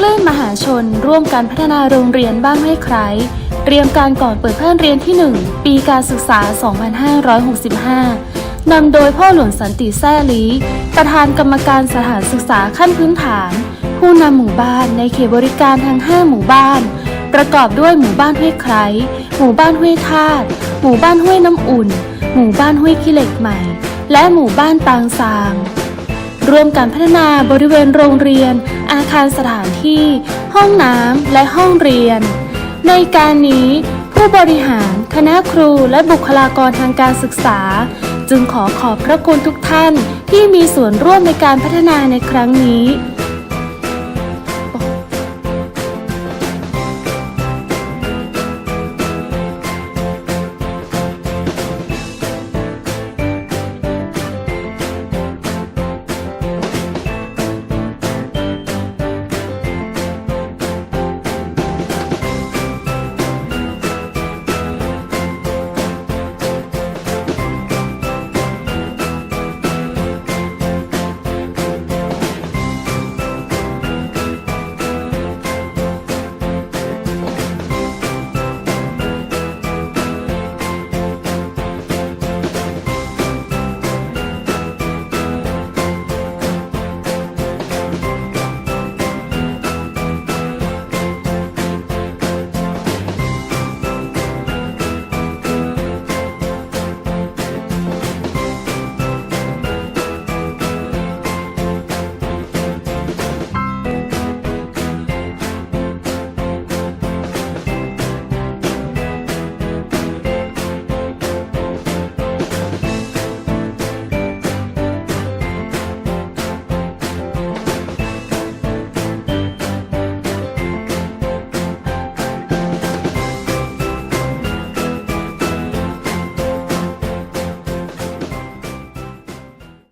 คลื่นมหาชนร่วมการพัฒนาโรงเรียนบ้านห้วยไคร้เตรียมการก่อนเปิดภาคเรียนที่ 1 ปีการศึกษา 2565 นำโดยพ่อหลวงสันติแซ่ลีประธานกรรมการสถานศึกษาขั้นพื้นฐาน ผู้นำหมู่บ้านในเขตบริการทั้ง 5 หมู่บ้าน ประกอบด้วยหมู่บ้านห้วยไคร้หมู่บ้านห้วยทาดหมู่บ้านห้วยน้ำอุ่น หมู่บ้านห้วยขี้เหล็กใหม่ และหมู่บ้านปางซาง ร่วมการพัฒนาบริเวณโรงเรียน อาคารสถานที่ ห้องน้ำและห้องเรียน ในการนี้ผู้บริหาร คณะครูและบุคลากรทางการศึกษา จึงขอขอบพระคุณทุกท่านที่มีส่วนร่วมในการพัฒนาในครั้งนี้